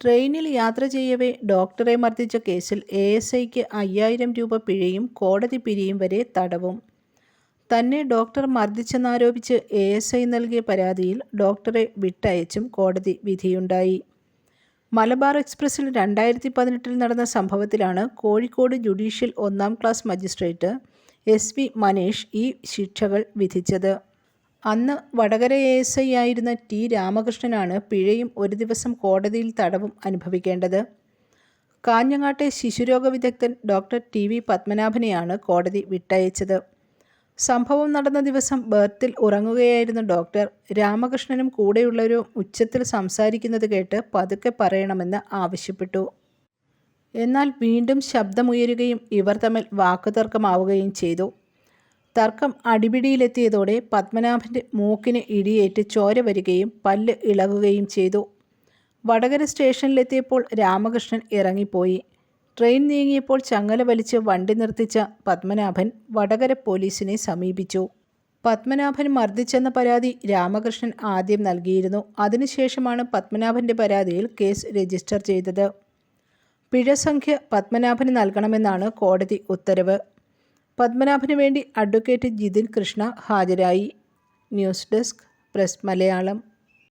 ട്രെയിനിൽ യാത്ര ചെയ്യവേ ഡോക്ടറെ മർദ്ദിച്ച കേസിൽ എ എസ് ഐക്ക് അയ്യായിരം രൂപ പിഴയും കോടതി പിരിയും വരെ തടവും. തന്നെ ഡോക്ടർ മർദ്ദിച്ചെന്നാരോപിച്ച് എ എസ് ഐ നൽകിയ പരാതിയിൽ ഡോക്ടറെ വിട്ടയച്ചും കോടതി വിധിയുണ്ടായി. മലബാർ എക്സ്പ്രസിൽ രണ്ടായിരത്തി പതിനെട്ടിൽ നടന്ന സംഭവത്തിലാണ് കോഴിക്കോട് ജുഡീഷ്യൽ ഒന്നാം class magistrate S V Maneesh ഈ ശിക്ഷകൾ വിധിച്ചത്. അന്ന് വടകര എ എസ് ഐ ആയിരുന്ന ടി രാമകൃഷ്ണനാണ് പിഴയും ഒരു ദിവസം കോടതിയിൽ തടവും അനുഭവിക്കേണ്ടത്. കാഞ്ഞങ്ങാട്ടെ ശിശുരോഗ വിദഗ്ധൻ ഡോക്ടർ ടി. വി. പത്മനാഭനെയാണ് കോടതി വിട്ടയച്ചത്. സംഭവം നടന്ന ദിവസം ബർത്തിൽ ഉറങ്ങുകയായിരുന്ന ഡോക്ടർ രാമകൃഷ്ണനും കൂടെയുള്ളവരും ഉച്ചത്തിൽ സംസാരിക്കുന്നത് കേട്ട് പതുക്കെ പറയണമെന്ന് ആവശ്യപ്പെട്ടു. എന്നാൽ വീണ്ടും ശബ്ദമുയരുകയും ഇവർ തമ്മിൽ വാക്കുതർക്കമാവുകയും ചെയ്തു. തർക്കം അടിപിടിയിലെത്തിയതോടെ പത്മനാഭന്റെ മൂക്കിന് ഇടിയേറ്റ് ചോര വരികയും പല്ല് ഇളകുകയും ചെയ്തു. വടകര സ്റ്റേഷനിലെത്തിയപ്പോൾ രാമകൃഷ്ണൻ ഇറങ്ങിപ്പോയി. ട്രെയിൻ നീങ്ങിയപ്പോൾ ചങ്ങല വലിച്ച് വണ്ടി നിർത്തിച്ച പത്മനാഭൻ വടകര പോലീസിനെ സമീപിച്ചു. പത്മനാഭൻ മർദ്ദിച്ചെന്ന പരാതി രാമകൃഷ്ണൻ ആദ്യം നൽകിയിരുന്നു. അതിനുശേഷമാണ് പത്മനാഭന്റെ പരാതിയിൽ കേസ് രജിസ്റ്റർ ചെയ്തത്. പിഴസംഖ്യ പത്മനാഭന് നൽകണമെന്നാണ് കോടതി ഉത്തരവ്. പത്മനാഭന് വേണ്ടി അഡ്വക്കേറ്റ് ജിതിൻ കൃഷ്ണ ഹാജരായി. News desk press Malayalam.